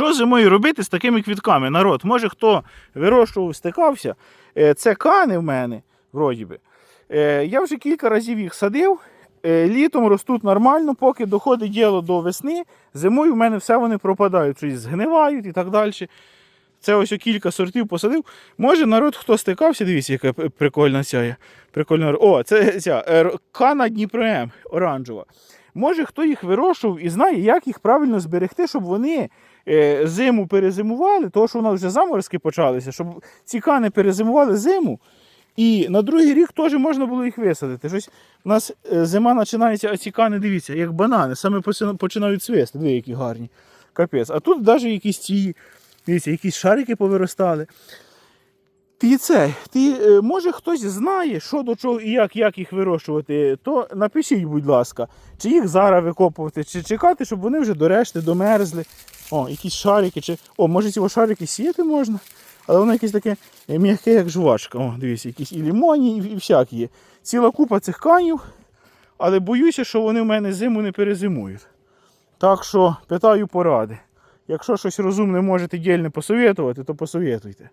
Що зимою робити з такими квітками? Народ, може хто вирощував, стикався. Е, Це кани в мене, вроді би. Е, Я вже кілька разів їх садив. Е, Літом ростуть нормально, поки доходить діло до весни. Зимою в мене все вони пропадають, щось згнивають і так далі. Це ось кілька сортів посадив. Може народ, хто стикався, дивіться, яка прикольна ця. Прикольна. О, це ця кана Дніпром оранжева. Може, хто їх вирощував і знає, як їх правильно зберегти, щоб вони е, зиму перезимували, тому що у нас вже заморозки почалися, щоб ці кани перезимували зиму. І на другий рік теж можна було їх висадити. Щось у нас е, зима починається, а ці кани, дивіться, як банани, саме починають свисти. Диви, які гарні. Капець. А тут навіть якісь ці, дивіться, якісь шарики повиростали. Ти це, ти, е, може хтось знає, що до чого і як, як їх вирощувати, то напишіть, будь ласка, чи їх зараз викопувати, чи чекати, щоб вони вже до решти домерзли. О, якісь шарики, чи. О, може ці шарики сіяти можна, але воно якесь таке е, м'яке, як жувачка. О, дивіться, якісь і лімоні, і, і всякі є. Ціла купа цих канів, але боюся, що вони в мене зиму не перезимують. Так що питаю поради. Якщо щось розумне можете дільне посовітувати, то посовітуйте.